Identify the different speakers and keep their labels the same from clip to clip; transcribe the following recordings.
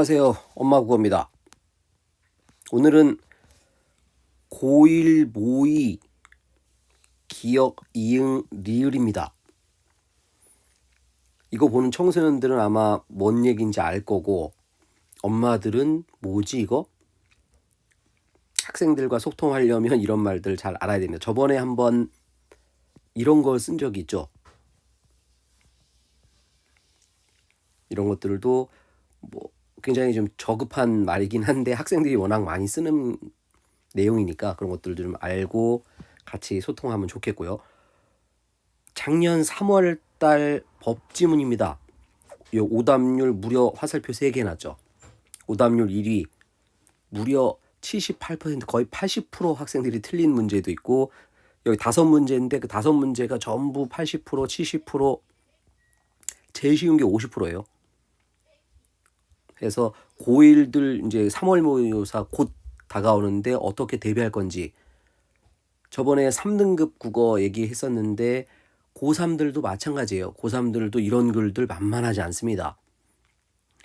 Speaker 1: 안녕하세요. 엄마 국어입니다. 오늘은 고1 모의 기억 이응 리을입니다. 이거 보는 청소년들은 아마 뭔 얘기인지 알 거고 엄마들은 뭐지 이거? 학생들과 소통하려면 이런 말들 잘 알아야 됩니다. 저번에 한번 이런 걸 쓴 적이 있죠. 이런 것들도 뭐 굉장히 좀 저급한 말이긴 한데 학생들이 워낙 많이 쓰는 내용이니까 그런 것들도 좀 알고 같이 소통하면 좋겠고요. 작년 3월 달 법지문입니다. 이 오답률 무려 화살표 3개 났죠. 오답률 1위 무려 78% 거의 80% 학생들이 틀린 문제도 있고 여기 다섯 문제인데 그 다섯 문제가 전부 80% 70% 제일 쉬운 게 50%예요. 그래서 고1들 이제 3월 모의고사 곧 다가오는데 어떻게 대비할 건지 저번에 3등급 국어 얘기했었는데 고3들도 마찬가지예요. 고3들도 이런 글들 만만하지 않습니다.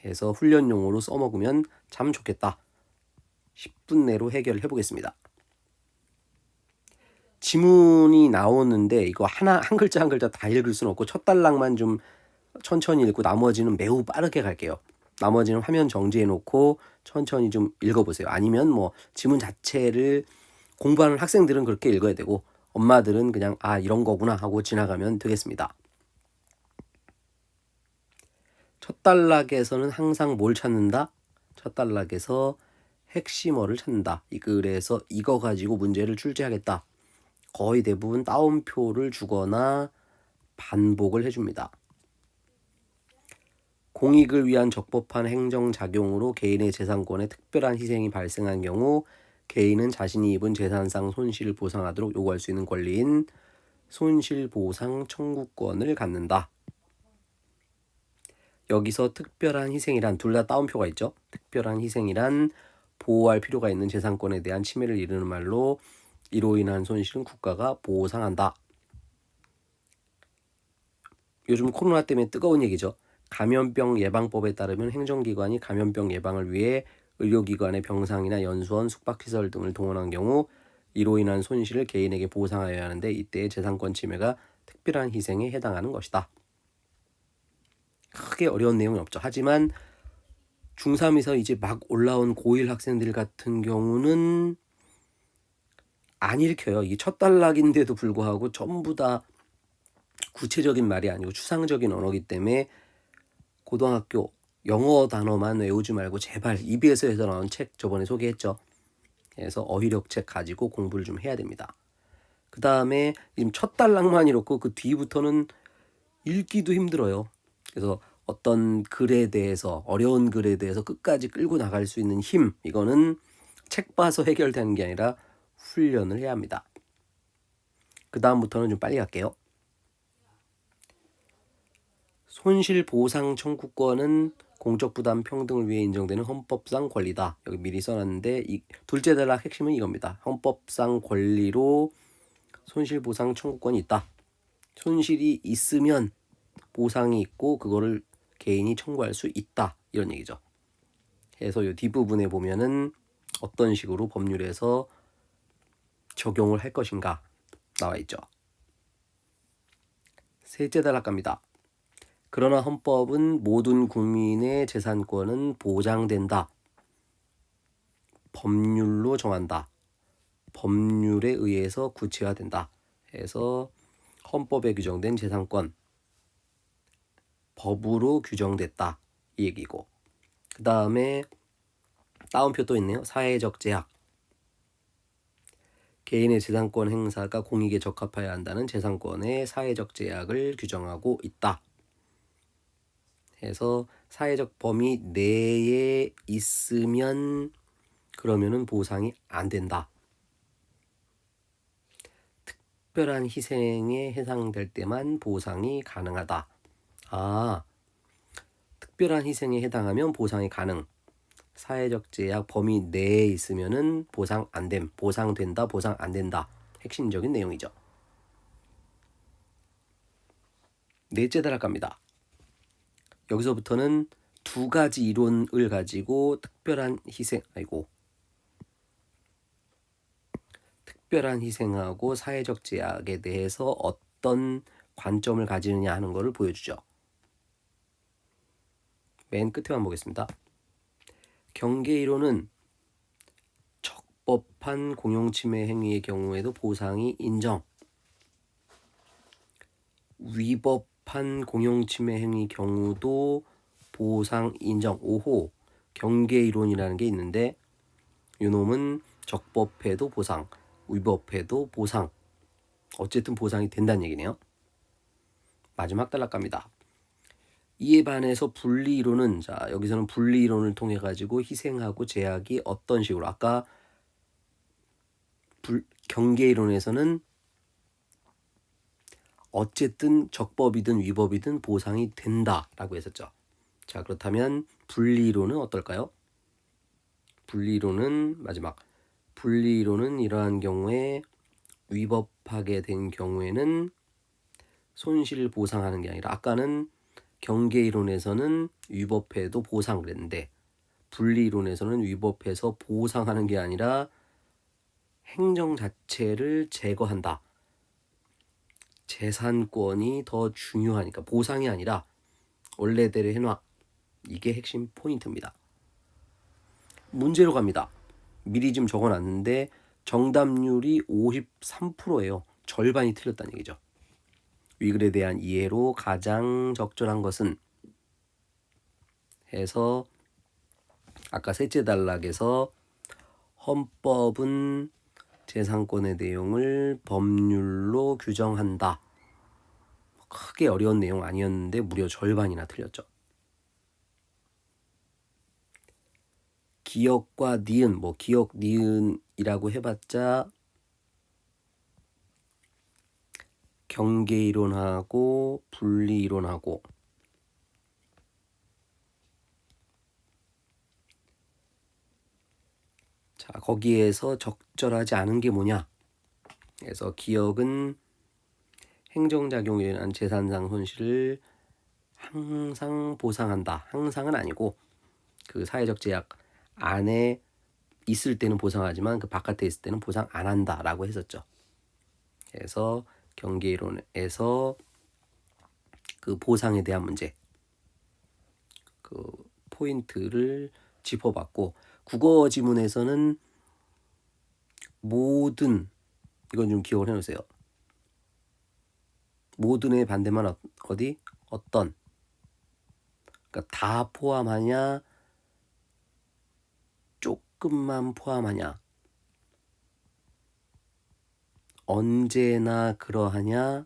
Speaker 1: 그래서 훈련용으로 써먹으면 참 좋겠다. 10분 내로 해결해 보겠습니다. 지문이 나오는데 이거 하나 한 글자 한 글자 다 읽을 수는 없고 첫 단락만 좀 천천히 읽고 나머지는 매우 빠르게 갈게요. 나머지는 화면 정지해 놓고 천천히 좀 읽어보세요. 아니면 뭐 지문 자체를 공부하는 학생들은 그렇게 읽어야 되고 엄마들은 그냥 아 이런 거구나 하고 지나가면 되겠습니다. 첫 단락에서는 항상 뭘 찾는다? 첫 단락에서 핵심어를 찾는다. 이 글에서 이거 가지고 문제를 출제하겠다. 거의 대부분 따옴표를 주거나 반복을 해줍니다. 공익을 위한 적법한 행정작용으로 개인의 재산권에 특별한 희생이 발생한 경우 개인은 자신이 입은 재산상 손실을 보상하도록 요구할 수 있는 권리인 손실보상 청구권을 갖는다. 여기서 특별한 희생이란 둘 다 따옴표가 있죠. 특별한 희생이란 보호할 필요가 있는 재산권에 대한 침해를 이르는 말로 이로 인한 손실은 국가가 보상한다. 요즘 코로나 때문에 뜨거운 얘기죠. 감염병 예방법에 따르면 행정기관이 감염병 예방을 위해 의료기관의 병상이나 연수원, 숙박시설 등을 동원한 경우 이로 인한 손실을 개인에게 보상하여야 하는데 이때의 재산권 침해가 특별한 희생에 해당하는 것이다. 크게 어려운 내용은 없죠. 하지만 중3에서 이제 막 올라온 고1 학생들 같은 경우는 안 읽혀요. 이게 첫 단락인데도 불구하고 전부 다 구체적인 말이 아니고 추상적인 언어기 때문에 고등학교 영어 단어만 외우지 말고 제발 EBS에서 나온 책 저번에 소개했죠. 그래서 어휘력 책 가지고 공부를 좀 해야 됩니다. 그 다음에 지금 첫 단락만 이렇고 그 뒤부터는 읽기도 힘들어요. 그래서 어떤 글에 대해서 어려운 글에 대해서 끝까지 끌고 나갈 수 있는 힘 이거는 책 봐서 해결되는 게 아니라 훈련을 해야 합니다. 그 다음부터는 좀 빨리 갈게요. 손실보상 청구권은 공적 부담 평등을 위해 인정되는 헌법상 권리다. 여기 미리 써놨는데 이 둘째 단락 핵심은 이겁니다. 헌법상 권리로 손실보상 청구권이 있다. 손실이 있으면 보상이 있고 그거를 개인이 청구할 수 있다. 이런 얘기죠. 그래서 이 뒷부분에 보면은 어떤 식으로 법률에서 적용을 할 것인가 나와 있죠. 셋째 단락 갑니다. 그러나 헌법은 모든 국민의 재산권은 보장된다. 법률로 정한다. 법률에 의해서 구체화된다. 해서 헌법에 규정된 재산권 법으로 규정됐다. 이 얘기고. 그 다음에 다운표 또 있네요. 사회적 제약. 개인의 재산권 행사가 공익에 적합해야 한다는 재산권의 사회적 제약을 규정하고 있다. 해서 사회적 범위 내에 있으면 그러면은 보상이 안 된다. 특별한 희생에 해당될 때만 보상이 가능하다. 아, 특별한 희생에 해당하면 보상이 가능. 사회적 제약 범위 내에 있으면은 보상 안 됨. 보상된다, 보상 안 된다. 핵심적인 내용이죠. 넷째 단락 갑니다. 여기서부터는 두 가지 이론을 가지고 특별한 희생 아이고 특별한 희생하고 사회적 제약에 대해서 어떤 관점을 가지느냐 하는 것을 보여주죠. 맨 끝에만 보겠습니다. 경계 이론은 적법한 공용침해 행위의 경우에도 보상이 인정. 위법 한 공용 침해 행위 경우도 보상 인정. 5호 경계 이론이라는 게 있는데 요놈은 적법해도 보상, 위법해도 보상. 어쨌든 보상이 된다는 얘기네요. 마지막 단락 갑니다. 이에 반해서 분리 이론은 자 여기서는 분리 이론을 통해 가지고 희생하고 제약이 어떤 식으로 아까 불, 경계 이론에서는 어쨌든 적법이든 위법이든 보상이 된다라고 했었죠. 자 그렇다면 분리 이론은 어떨까요? 분리 이론은 마지막 분리 이론은 이러한 경우에 위법하게 된 경우에는 손실을 보상하는 게 아니라 아까는 경계 이론에서는 위법해도 보상 그랬는데 분리 이론에서는 위법해서 보상하는 게 아니라 행정 자체를 제거한다. 재산권이 더 중요하니까 보상이 아니라 원래대로 해놔. 이게 핵심 포인트입니다. 문제로 갑니다. 미리 좀 적어놨는데 정답률이 53%예요. 절반이 틀렸다는 얘기죠. 위글에 대한 이해로 가장 적절한 것은 해서 아까 셋째 단락에서 헌법은 재산권의 내용을 법률로 규정한다. 크게 어려운 내용 아니었는데 무려 절반이나 틀렸죠. 기억과 니은, 뭐 기억 니은이라고 해봤자 경계 이론하고 분리 이론하고 자 거기에서 적절하지 않은 게 뭐냐? 그래서 기억은 행정작용에 의한 재산상 손실을 항상 보상한다. 항상은 아니고 그 사회적 제약 안에 있을 때는 보상하지만 그 바깥에 있을 때는 보상 안 한다라고 했었죠. 그래서 경계 이론에서 그 보상에 대한 문제 그 포인트를 짚어봤고 국어 지문에서는 모든 이건 좀 기억을 해놓으세요. 모든의 반대만 어- 어디? 어떤. 그러니까 다 포함하냐? 조금만 포함하냐? 언제나 그러하냐?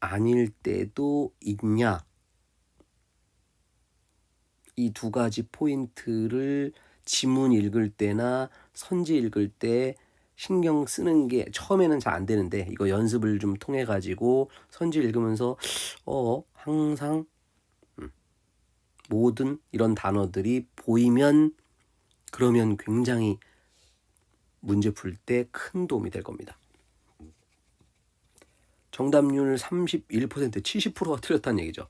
Speaker 1: 아닐 때도 있냐 이 두 가지 포인트를 지문 읽을 때나 선지 읽을 때 신경 쓰는 게 처음에는 잘 안 되는데 이거 연습을 좀 통해 가지고 선지 읽으면서 어 항상 음, 모든 이런 단어들이 보이면 그러면 굉장히 문제 풀 때 큰 도움이 될 겁니다. 정답률 31% 70%가 틀렸다는 얘기죠.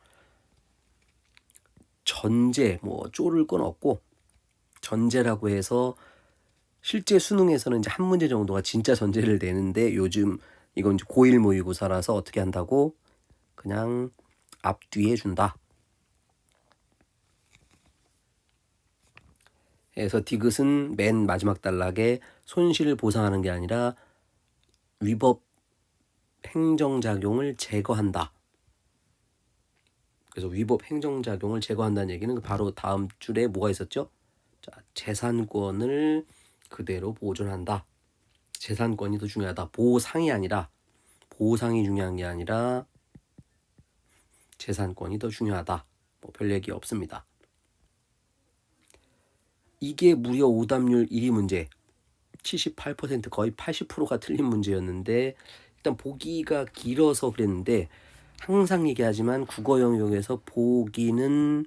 Speaker 1: 전제 뭐 쪼를 건 없고 전제라고 해서 실제 수능에서는 이제 한 문제 정도가 진짜 전제를 내는데 요즘 이건 이제 고1 모의고사라서 어떻게 한다고 그냥 앞뒤에 준다. 그래서 디귿은 맨 마지막 단락에 손실을 보상하는 게 아니라 위법 행정작용을 제거한다. 그래서 위법 행정작용을 제거한다는 얘기는 바로 다음 줄에 뭐가 있었죠? 자, 재산권을 그대로 보존한다. 재산권이 더 중요하다. 보상이 아니라 보상이 중요한 게 아니라 재산권이 더 중요하다. 뭐 별 얘기 없습니다. 이게 무려 오답률 1위 문제. 78% 거의 80%가 틀린 문제였는데 일단 보기가 길어서 그랬는데 항상 얘기하지만 국어 영역에서 보기는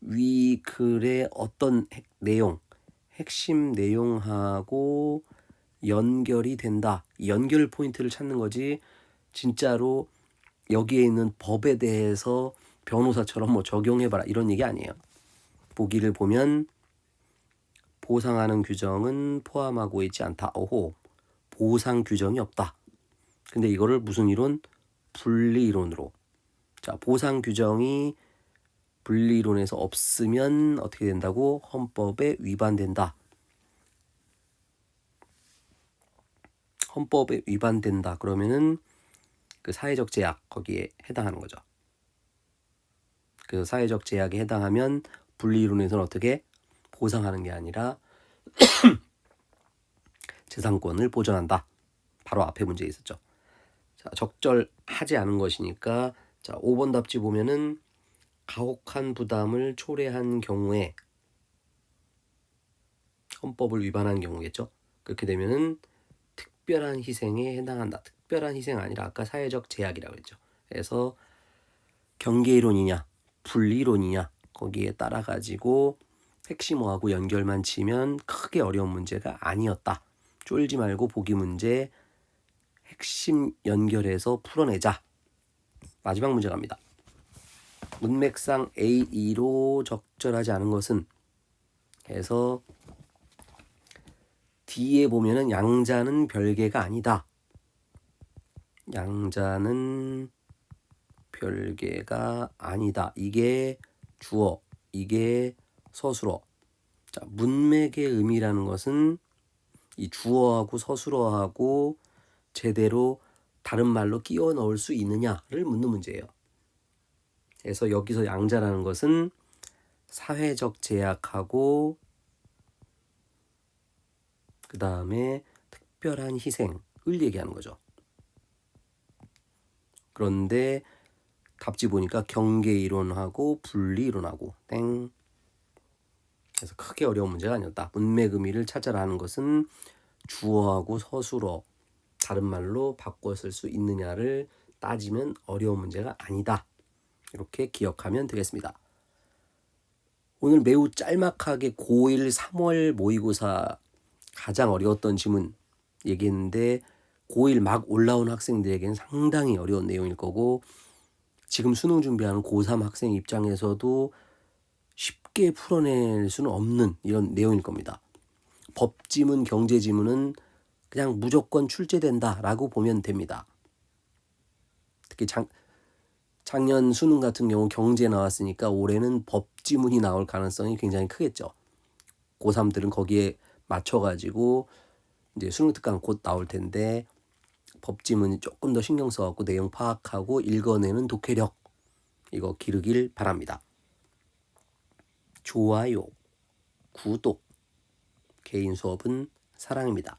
Speaker 1: 위 글의 어떤 핵, 내용, 핵심 내용하고 연결이 된다. 연결 포인트를 찾는 거지. 진짜로 여기에 있는 법에 대해서 변호사처럼 뭐 적용해봐라 이런 얘기 아니에요. 보기를 보면 보상하는 규정은 포함하고 있지 않다. 오호 보상 규정이 없다. 근데 이거를 무슨 이론? 분리 이론으로. 자 보상 규정이 분리 이론에서 없으면 어떻게 된다고? 헌법에 위반된다. 헌법에 위반된다. 그러면은 그 사회적 제약 거기에 해당하는 거죠. 그 사회적 제약에 해당하면 분리 이론에서는 어떻게 보상하는 게 아니라 재산권을 보전한다. 바로 앞에 문제 있었죠. 자, 적절하지 않은 것이니까 자, 5번 답지 보면은 가혹한 부담을 초래한 경우에 헌법을 위반한 경우겠죠. 그렇게 되면은 특별한 희생에 해당한다. 특별한 희생 아니라 아까 사회적 제약이라고 했죠. 그래서 경계이론이냐 분리론이냐 거기에 따라 가지고 핵심어하고 연결만 치면 크게 어려운 문제가 아니었다. 쫄지 말고 보기 문제 핵심 연결해서 풀어내자. 마지막 문제 갑니다. 문맥상 A2로 적절하지 않은 것은 해서 D에 보면은 양자는 별개가 아니다. 양자는 별개가 아니다. 이게 주어, 이게 서술어. 자, 문맥의 의미라는 것은 이 주어하고 서술어하고 제대로 다른 말로 끼워 넣을 수 있느냐를 묻는 문제예요. 그래서 여기서 양자라는 것은 사회적 제약하고 그 다음에 특별한 희생을 얘기하는 거죠. 그런데 답지 보니까 경계 이론하고 분리 이론하고 땡. 그래서 크게 어려운 문제가 아니었다. 문맥 의미를 찾아라는 것은 주어하고 서술어 다른 말로 바꿔 쓸 수 있느냐를 따지면 어려운 문제가 아니다. 이렇게 기억하면 되겠습니다. 오늘 매우 짤막하게 고1 3월 모의고사 가장 어려웠던 지문 얘기했는데 고1 막 올라온 학생들에게는 상당히 어려운 내용일 거고 지금 수능 준비하는 고3 학생 입장에서도 쉽게 풀어낼 수는 없는 이런 내용일 겁니다. 법 지문, 경제 지문은 그냥 무조건 출제된다라고 보면 됩니다. 특히 작, 작년 수능 같은 경우 경제 나왔으니까 올해는 법 지문이 나올 가능성이 굉장히 크겠죠. 고3들은 거기에 맞춰가지고 이제 수능 특강 곧 나올 텐데 법 지문이 조금 더 신경 써갖고 내용 파악하고 읽어내는 독해력 이거 기르길 바랍니다. 좋아요, 구독, 개인 수업은 사랑입니다.